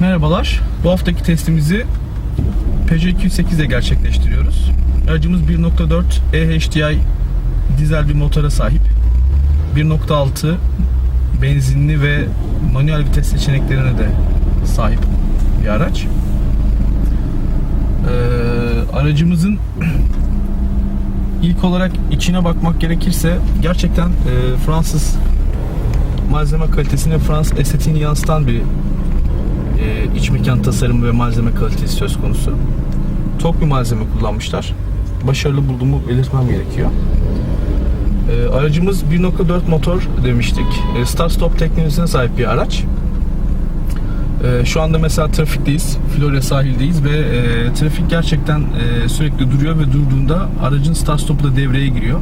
Merhabalar. Bu haftaki testimizi Peugeot 208 ile gerçekleştiriyoruz. Aracımız 1.4 EHDI dizel bir motora sahip. 1.6 benzinli ve manuel vites seçeneklerine de sahip bir araç. Ee, aracımızın ilk olarak içine bakmak gerekirse gerçekten e, Fransız malzeme kalitesine Fransız estetiğini yansıtan bir e, iç mekan tasarımı ve malzeme kalitesi söz konusu. Tok bir malzeme kullanmışlar. Başarılı bulduğumu belirtmem gerekiyor. E, aracımız 1.4 motor demiştik. E, start stop teknolojisine sahip bir araç. E, şu anda mesela trafikteyiz. Florya sahildeyiz ve e, trafik gerçekten e, sürekli duruyor ve durduğunda aracın start stopu da devreye giriyor.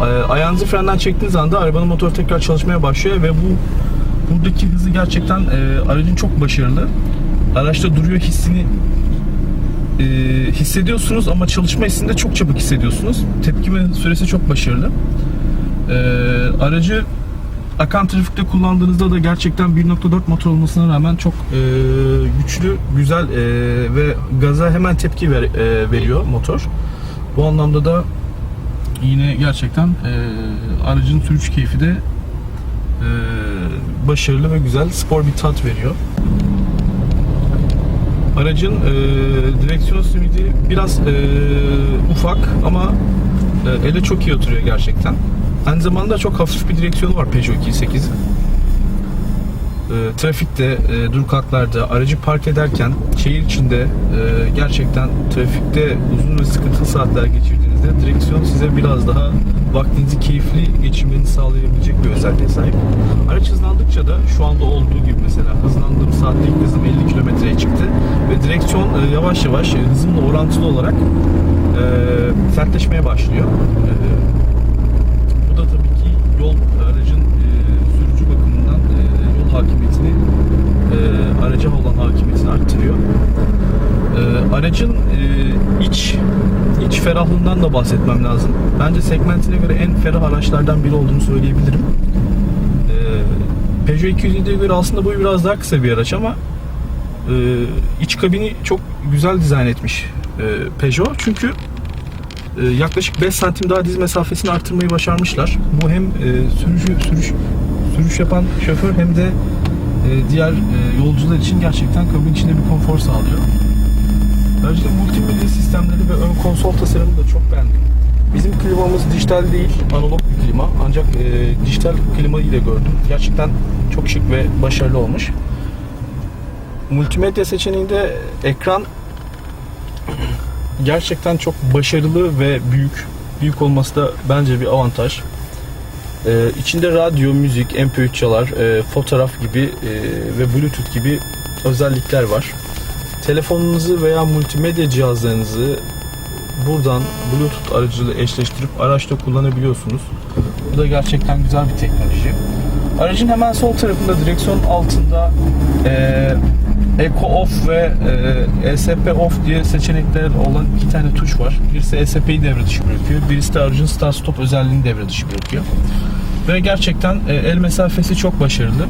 E, ayağınızı frenden çektiğiniz anda arabanın motoru tekrar çalışmaya başlıyor ve bu buradaki hızı gerçekten e, aracın çok başarılı. Araçta duruyor hissini e, hissediyorsunuz ama çalışma hissini de çok çabuk hissediyorsunuz. Tepkime süresi çok başarılı. E, aracı akan trafikte kullandığınızda da gerçekten 1.4 motor olmasına rağmen çok e, güçlü, güzel e, ve gaza hemen tepki ver, e, veriyor motor. Bu anlamda da yine gerçekten e, aracın sürüş keyfi de başarılı ve güzel spor bir tat veriyor. Aracın e, direksiyon simidi biraz e, ufak ama e, ele çok iyi oturuyor gerçekten. Aynı zamanda çok hafif bir direksiyonu var Peugeot 208'in. E, trafikte, e, dur kalklarda, aracı park ederken şehir içinde e, gerçekten trafikte uzun ve sıkıntılı saatler geçirdiğinizde direksiyon size biraz daha vaktinizi keyifli geçirmenizi sağlayabilecek bir özelliğe sahip. Araç hızlandıkça da şu anda olduğu gibi mesela hızlandığım saatlik hızım 50 kilometreye çıktı ve direksiyon e, yavaş yavaş e, hızımla orantılı olarak e, sertleşmeye başlıyor. E, bu da tabii ki yol aracın e, sürücü bakımından e, yol hakimiyetini e, araca olan hakimiyetini arttırıyor. E, aracın e, iç iç ferahlığından da bahsetmem lazım. Bence segmentine göre en ferah araçlardan biri olduğunu söyleyebilirim. E, Peugeot 207'ye göre aslında bu biraz daha kısa bir araç ama e, iç kabini çok güzel dizayn etmiş e, Peugeot. Çünkü e, yaklaşık 5 santim daha diz mesafesini arttırmayı başarmışlar. Bu hem e, sürücü sürüş sürüş yapan şoför hem de e, diğer e, yolcular için gerçekten kabin içinde bir konfor sağlıyor. Ayrıca multimedya sistemleri ve ön konsol tasarımını da çok beğendim. Bizim klimamız dijital değil, analog bir klima. Ancak e, dijital klima ile gördüm. Gerçekten çok şık ve başarılı olmuş. Multimedya seçeneğinde ekran gerçekten çok başarılı ve büyük. Büyük olması da bence bir avantaj. Ee, içinde radyo, müzik, MP3 çalar, e, fotoğraf gibi e, ve Bluetooth gibi özellikler var. Telefonunuzu veya multimedya cihazlarınızı buradan Bluetooth aracılığıyla eşleştirip araçta kullanabiliyorsunuz. Bu da gerçekten güzel bir teknoloji. Aracın hemen sol tarafında direksiyon altında e, Eco Off ve e, ESP Off diye seçenekler olan iki tane tuş var. Birisi ESP'yi devre dışı bırakıyor. Birisi de aracın start stop özelliğini devre dışı bırakıyor. Ve gerçekten e, el mesafesi çok başarılı.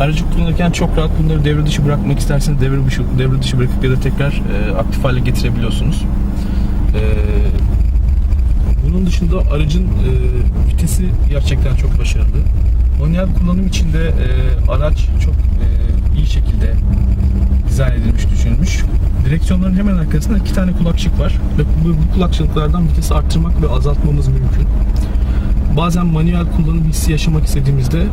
Aracı kullanırken çok rahat bunları devre dışı bırakmak isterseniz devre dışı, devre dışı bırakıp ya da tekrar e, aktif hale getirebiliyorsunuz. E, bunun dışında aracın e, vitesi gerçekten çok başarılı. Manuel kullanım için de e, araç çok e, iyi şekilde dizayn edilmiş, düşünülmüş. Direksiyonların hemen arkasında iki tane kulakçık var ve bu, bu kulakçıklardan vitesi arttırmak ve azaltmamız mümkün. Bazen manuel kullanım hissi yaşamak istediğimizde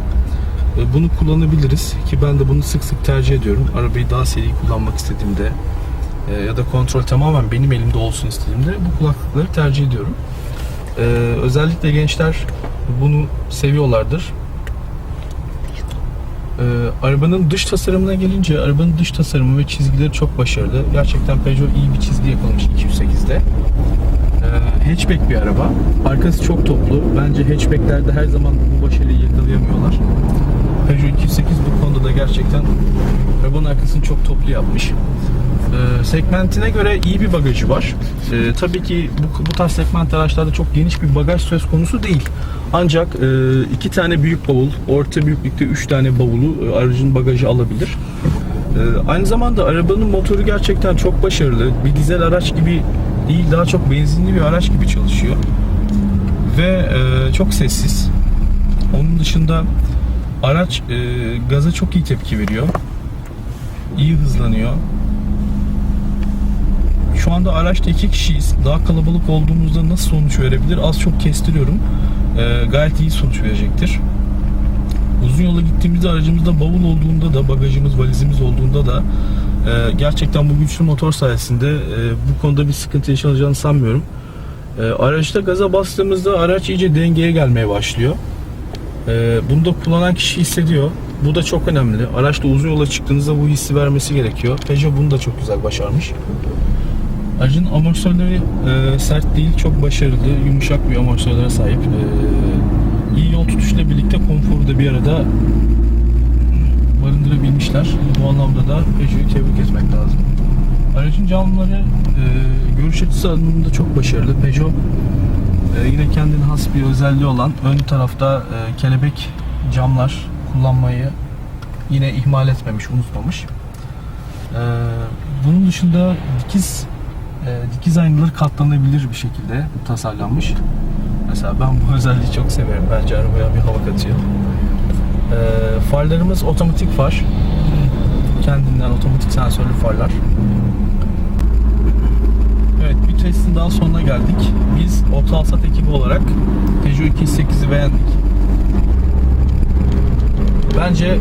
bunu kullanabiliriz ki ben de bunu sık sık tercih ediyorum. Arabayı daha seri kullanmak istediğimde e, ya da kontrol tamamen benim elimde olsun istediğimde bu kulaklıkları tercih ediyorum. E, özellikle gençler bunu seviyorlardır. E, arabanın dış tasarımına gelince arabanın dış tasarımı ve çizgileri çok başarılı. Gerçekten Peugeot iyi bir çizgi yakalamış 208'de. E, hatchback bir araba. Arkası çok toplu. Bence hatchbacklerde her zaman bu başarıyı yakalayamıyorlar. Peugeot 208 bu konuda da gerçekten arabanın arkasını çok toplu yapmış. Ee, segmentine göre iyi bir bagajı var. Ee, tabii ki bu, bu tarz segment araçlarda çok geniş bir bagaj söz konusu değil. Ancak e, iki tane büyük bavul, orta büyüklükte üç tane bavulu e, aracın bagajı alabilir. Ee, aynı zamanda arabanın motoru gerçekten çok başarılı. Bir dizel araç gibi değil, daha çok benzinli bir araç gibi çalışıyor. Ve e, çok sessiz. Onun dışında araç e, gaza çok iyi tepki veriyor. İyi hızlanıyor. Şu anda araçta iki kişiyiz. Daha kalabalık olduğumuzda nasıl sonuç verebilir? Az çok kestiriyorum. Ee, gayet iyi sonuç verecektir. Uzun yola gittiğimizde aracımızda bavul olduğunda da bagajımız valizimiz olduğunda da e, gerçekten bu güçlü motor sayesinde e, bu konuda bir sıkıntı yaşanacağını sanmıyorum. E, araçta gaza bastığımızda araç iyice dengeye gelmeye başlıyor. E, bunu da kullanan kişi hissediyor. Bu da çok önemli. Araçta uzun yola çıktığınızda bu hissi vermesi gerekiyor. Peugeot bunu da çok güzel başarmış. Aracın amortisörleri e, sert değil, çok başarılı, yumuşak bir amortisörlere sahip. E, iyi yol tutuşla birlikte konforu da bir arada barındırabilmişler. Bu anlamda da Peugeot'u tebrik etmek lazım. Aracın camları e, görüş açısı anlamında çok başarılı. Peugeot e, yine kendine has bir özelliği olan ön tarafta e, kelebek camlar kullanmayı yine ihmal etmemiş, unutmamış. E, bunun dışında dikiz e, dikiz aynaları katlanabilir bir şekilde tasarlanmış. Mesela ben bu özelliği çok severim. Bence arabaya bir hava katıyor. E, farlarımız otomatik far. Kendinden otomatik sensörlü farlar. Evet bir testin daha sonuna geldik. Biz Otoalsat ekibi olarak Peugeot 208'i beğendik. Bence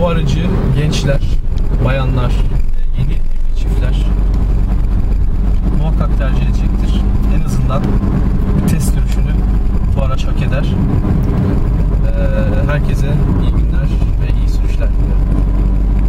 bu aracı gençler, bayanlar,